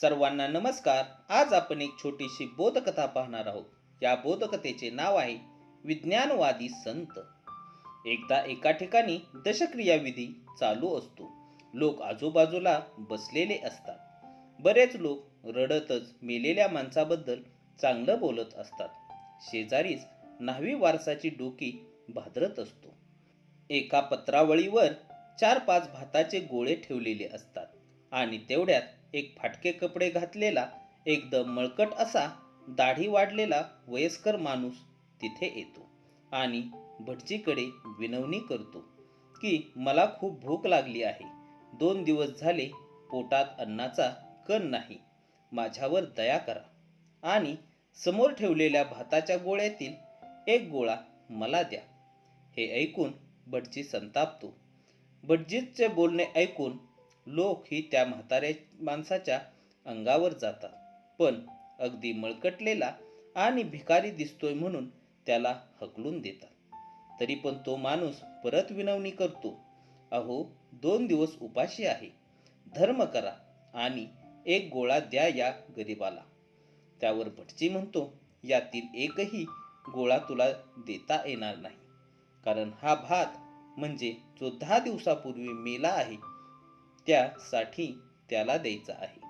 सर्वांना नमस्कार. आज आपण एक छोटीशी बोधकथा पाहणार आहोत. या बोधकथेचे नाव आहे विज्ञानवादी संत. एकदा एका ठिकाणी दशक्रियाविधी चालू असतो. लोक आजूबाजूला बसलेले असतात. बरेच लोक रडतच मेलेल्या माणसाबद्दल चांगलं बोलत असतात. शेजारीच न्हावी वारसाची डोकी भादरत असतो. एका पत्रावळीवर चार पाच भाताचे गोळे ठेवलेले असतात आणि तेवढ्यात एक फाटके कपडे घातलेला एकदम मळकट असा दाढी वाढलेला वयस्कर माणूस तिथे येतो आणि भटजीकडे विनवणी करतो की मला खूप भूक लागली आहे. दोन दिवस झाले पोटात अन्नाचा कण नाही. माझ्यावर दया करा. आणि समोर ठेवलेल्या भाताच्या गोळ्यातील एक गोळा मला द्या. हे ऐकून भटजी संतापतो. भटजीचे बोलणे ऐकून लोक ही त्या म्हाताऱ्या माणसाच्या अंगावर जातात. पण अगदी मळकटलेला आणि भिकारी दिसतोय म्हणून त्याला हकलून देतात. तरी पण तो माणूस परत विनवणी करतो अहो दोन दिवस उपाशी आहे. धर्म करा आणि एक गोळा द्या या गरिबाला. त्यावर भटजी म्हणतो यातील एकही गोळा तुला देता येणार नाही. कारण हा भात म्हणजे जो दहा दिवसापूर्वी मेला आहे त्यासाठी त्याला द्यायचा आहे.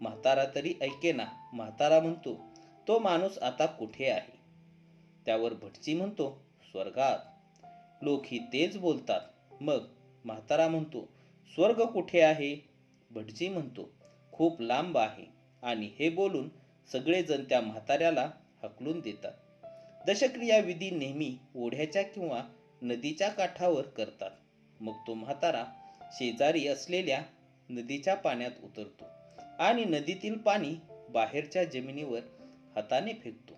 म्हातारा तरी ऐकेना म्हातारा म्हणतो तो माणूस आता कुठे आहे? त्यावर भटजी म्हणतो स्वर्गात. लोक ही तेच बोलतात. मग म्हातारा म्हणतो स्वर्ग कुठे आहे? भटजी म्हणतो खूप लांब आहे. आणि हे बोलून सगळेजण त्या म्हाताऱ्याला हकलून देतात. दशक्रिया विधी नेहमी ओढ्याच्या किंवा नदीच्या काठावर करतात. मग तो म्हातारा शेजारी असलेल्या नदीच्या पाण्यात उतरतो आणि नदीतील पाणी बाहेरच्या जमिनीवर हाताने फेकतो.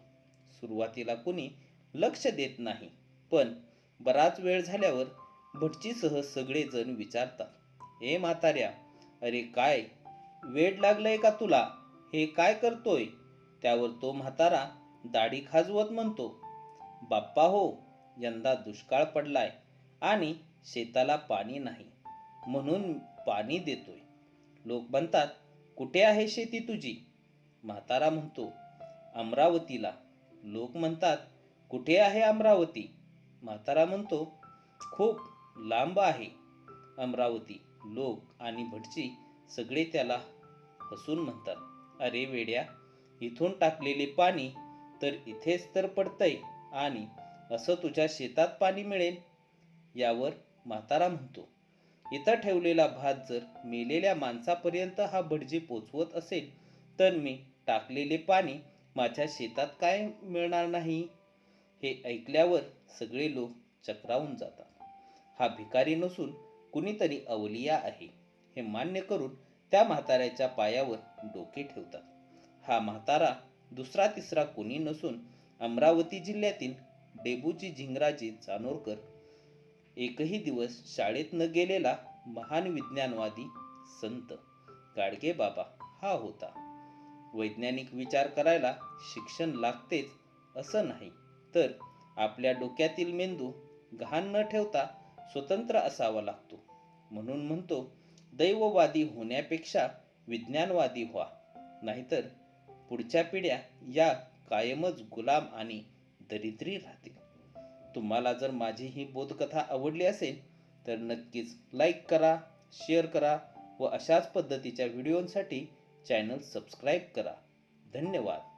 सुरुवातीला कुणी लक्ष देत नाही पण बराच वेळ झाल्यावर भटजीसह सगळेजण विचारतात ए म्हाताऱ्या अरे काय वेड लागलंय का तुला? हे काय करतोय? त्यावर तो म्हातारा दाढी खाजवत म्हणतो बाप्पा हो यंदा दुष्काळ पडलाय आणि शेताला पाणी नाही. म्हणून पाणी देतोय. लोक म्हणतात कुठे आहे शेती तुझी? म्हातारा म्हणतो अमरावतीला. लोक म्हणतात कुठे आहे अमरावती? म्हातारा म्हणतो खूप लांब आहे अमरावती. लोक आणि भटजी सगळे त्याला हसून म्हणतात अरे वेड्या इथून टाकलेले पाणी तर इथेच तर पडतंय आणि असं तुझ्या शेतात पाणी मिळेल? यावर म्हातारा म्हणतो इथं ठेवलेला भात जर मेलेल्या माणसापर्यंत हा भटजी पोचवत असेल तर मी टाकलेले पाणी माझ्या शेतात काय मिळणार नाही? हे ऐकल्यावर सगळे लोक चक्रावून जातात. हा भिकारी नसून कुणीतरी अवलिया आहे हे मान्य करून त्या म्हाताऱ्याच्या पायावर डोके ठेवतात. हा म्हातारा दुसरा तिसरा कोणी नसून अमरावती जिल्ह्यातील डेबूजी झिंगराजी जानोरकर एकही दिवस शाळेत न गेलेला महान विज्ञानवादी संत गाडगे बाबा हा होता. वैज्ञानिक विचार करायला शिक्षण लागतेच असं नाही तर आपल्या डोक्यातील मेंदू घाण न ठेवता स्वतंत्र असावा लागतो. म्हणून म्हणतो दैववादी होण्यापेक्षा विज्ञानवादी व्हा नाहीतर पुढच्या पिढ्या या कायमच गुलाम आणि दरिद्री राहतील. तुम्हाला जर माझी ही बोधकथा आवडली असेल तर नक्कीच लाईक करा शेअर करा व अशाच पद्धतीच्या व्हिडिओंसाठी चॅनल सबस्क्राईब करा. धन्यवाद.